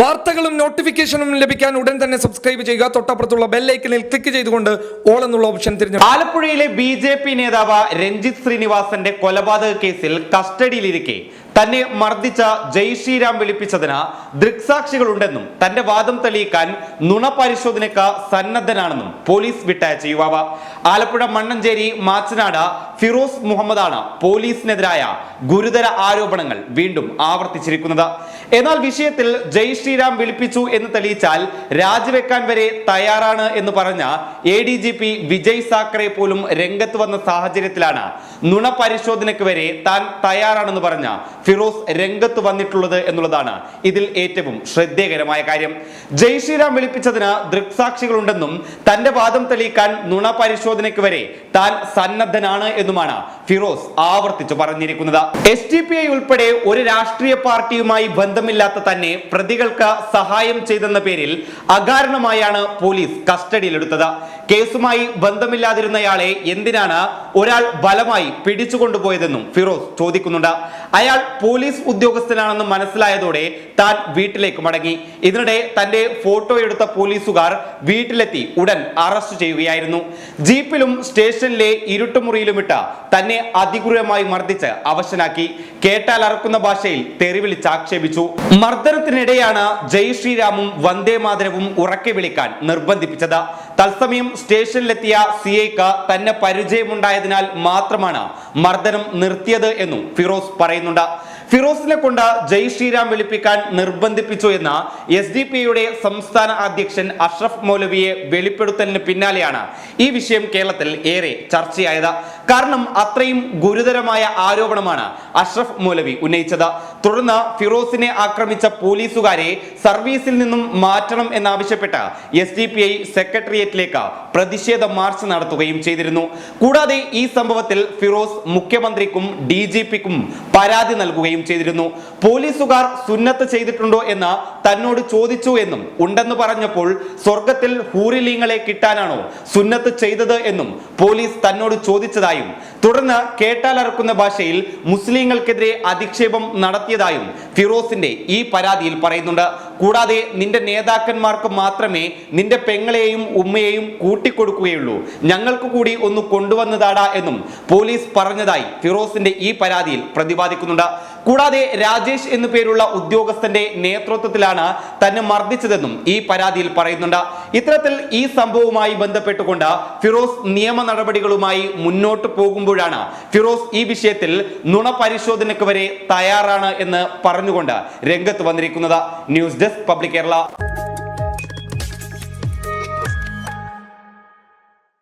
വാർത്തകളും നോട്ടിഫിക്കേഷനും ലഭിക്കാൻ ഉടൻ തന്നെ സബ്സ്ക്രൈബ് ചെയ്യുക. തൊട്ടപ്പുറത്തുള്ള ബെല്ലൈക്കനിൽ ക്ലിക്ക് ചെയ്തുകൊണ്ട് ഓൾ എന്നുള്ള ഓപ്ഷൻ തിരഞ്ഞെടുക്കുക ആലപ്പുഴയിലെ ബി ജെ പി നേതാവ് രഞ്ജിത് ശ്രീനിവാസന്റെ കൊലപാതക കേസിൽ കസ്റ്റഡിയിലിരിക്കെ. തന്നെ മർദ്ദിച്ച ജയ് ശ്രീരാം വിളിപ്പിച്ചതിന് ദൃക്സാക്ഷികളുണ്ടെന്നും തന്റെ വാദം തെളിയിക്കാൻ നുണ പരിശോധനയ്ക്ക് സന്നദ്ധനാണെന്നും പോലീസ് വിട്ടയച്ച യുവാവ്. ആലപ്പുഴ മണ്ണഞ്ചേരി മാച്ചനാട് ഫിറോസ് മുഹമ്മദാണ് പോലീസിനെതിരായ ഗുരുതര ആരോപണങ്ങൾ വീണ്ടും ആവർത്തിച്ചിരിക്കുന്നത്. എന്നാൽ വിഷയത്തിൽ ജയ് ശ്രീരാം വിളിപ്പിച്ചു എന്ന് തെളിയിച്ചാൽ രാജിവെക്കാൻ വരെ തയ്യാറാണ് എന്ന് പറഞ്ഞ A D G P Vijay Sakhare പോലും രംഗത്ത് വന്ന സാഹചര്യത്തിലാണ് നുണ പരിശോധനയ്ക്ക് വരെ താൻ തയ്യാറാണെന്ന് പറഞ്ഞ ഫിറോസ് രംഗത്ത് വന്നിട്ടുള്ളത് എന്നുള്ളതാണ് ഇതിൽ ഏറ്റവും ശ്രദ്ധേയകരമായ കാര്യം. ജയ് ശ്രീറാം വിളിപ്പിച്ചതിന് ദൃക്സാക്ഷികളുണ്ടെന്നും തന്റെ വാദം തെളിയിക്കാൻ നുണ പരിശോധനയ്ക്ക് വരെ താൻ സന്നദ്ധനാണ് എന്നുമാണ് ഫിറോസ് ആവർത്തിച്ചു പറഞ്ഞിരിക്കുന്നത്. എസ് ടി പി ഐ ഉൾപ്പെടെ ഒരു രാഷ്ട്രീയ പാർട്ടിയുമായി ബന്ധമില്ലാത്ത തന്നെ പ്രതികൾക്ക് സഹായം ചെയ്തെന്ന പേരിൽ അകാരണമായാണ് പോലീസ് കസ്റ്റഡിയിലെടുത്തത്. കേസുമായി ബന്ധമില്ലാതിരുന്നയാളെ എന്തിനാണ് ഒരാൾ ബലമായി പിടിച്ചുകൊണ്ടുപോയതെന്നും ഫിറോസ് ചോദിക്കുന്നുണ്ട്. അയാൾ പോലീസ് ഉദ്യോഗസ്ഥനാണെന്ന് മനസ്സിലായതോടെ താൻ വീട്ടിലേക്ക് മടങ്ങി. ഇതിനിടെ തന്റെ ഫോട്ടോ എടുത്ത പോലീസുകാർ വീട്ടിലെത്തി ഉടൻ അറസ്റ്റ് ചെയ്യുകയായിരുന്നു. ജീപ്പിലും സ്റ്റേഷനിലെ ഇരുട്ടുമുറിയിലുമിട്ട് തന്നെ അതിക്രൂരമായി മർദ്ദിച്ച് അവശനാക്കി. കേട്ടാൽ അറക്കുന്ന ഭാഷയിൽ തെറിവിളിച്ച് ആക്ഷേപിച്ചു. മർദ്ദനത്തിനിടെയാണ് ജയ് ശ്രീരാമും വന്ദേ മാതരവും ഉറക്കെ വിളിക്കാൻ നിർബന്ധിപ്പിച്ചത്. തത്സമയം സ്റ്റേഷനിലെത്തിയ സി ഐക്ക് തന്നെ പരിചയമുണ്ടായതിനാൽ മാത്രമാണ് മർദ്ദനം നിർത്തിയത് എന്നും ഫിറോസ് പറയുന്നുണ്ട്. ഫിറോസിനെ കൊണ്ട് ജയ് ശ്രീരാം വിളിപ്പിക്കാൻ നിർബന്ധിപ്പിച്ചു എന്ന എസ് ഡി പി യുടെ സംസ്ഥാന അധ്യക്ഷൻ അഷ്റഫ് മൗലവിയെ വെളിപ്പെടുത്തലിന് പിന്നാലെയാണ് ഈ വിഷയം കേരളത്തിൽ ഏറെ ചർച്ചയായത്. കാരണം അത്രയും ഗുരുതരമായ ആരോപണമാണ് അഷ്റഫ് മൗലവി ഉന്നയിച്ചത്. തുടർന്ന് ഫിറോസിനെ ആക്രമിച്ച പോലീസുകാരെ സർവീസിൽ നിന്നും മാറ്റണം എന്നാവശ്യപ്പെട്ട് എസ് ഡി പി ഐ സെക്രട്ടേറിയറ്റിലേക്ക് പ്രതിഷേധ മാർച്ച് നടത്തുകയും ചെയ്തിരുന്നു. കൂടാതെ ഈ സംഭവത്തിൽ ഫിറോസ് മുഖ്യമന്ത്രിക്കും ഡി ജി പിക്കും പരാതി നൽകുകയും ചെയ്തിരുന്നു. പോലീസുകാർ സുന്നത്ത് ചെയ്തിട്ടുണ്ടോ എന്ന് തന്നോട് ചോദിച്ചു എന്നും ഉണ്ടെന്ന് പറഞ്ഞപ്പോൾ സ്വർഗത്തിൽ ഹൂറിലീങ്ങളെ കിട്ടാനാണോ സുന്നത്ത് ചെയ്തത് എന്നും പോലീസ് തന്നോട് ചോദിച്ചതായും തുടർന്ന് കേട്ടാലറക്കുന്ന ഭാഷയിൽ മുസ്ലിങ്ങൾക്കെതിരെ അധിക്ഷേപം നടത്തിയതായും ഫിറോസിന്റെ ഈ പരാതിയിൽ പറയുന്നുണ്ട്. കൂടാതെ നിന്റെ നേതാക്കന്മാർക്ക് മാത്രമേ നിന്റെ പെങ്ങളെയും ഉമ്മയെയും കൂട്ടിക്കൊടുക്കുകയുള്ളൂ. ഞങ്ങൾക്ക് കൂടി ഒന്ന് കൊണ്ടുവന്നതാടാ എന്നും പോലീസ് പറഞ്ഞതായി ഫിറോസിന്റെ ഈ പരാതിയിൽ പ്രതിപാദിക്കുന്നുണ്ട്. കൂടാതെ രാജേഷ് എന്നു പേരുള്ള ഉദ്യോഗസ്ഥന്റെ നേതൃത്വത്തിലാണ് തന്നെ മർദ്ദിച്ചതെന്നും ഈ പരാതിയിൽ പറയുന്നുണ്ട്. ഇത്തരത്തിൽ ഈ സംഭവവുമായി ബന്ധപ്പെട്ടുകൊണ്ട് ഫിറോസ് നിയമ നടപടികളുമായി മുന്നോട്ട് പോകുമ്പോഴാണ് ഫിറോസ് ഈ വിഷയത്തിൽ നുണ പരിശോധനയ്ക്ക് വരെ തയ്യാറാണ് എന്ന് പറഞ്ഞുകൊണ്ട് രംഗത്ത് വന്നിരിക്കുന്നത്. News desk public Kerala.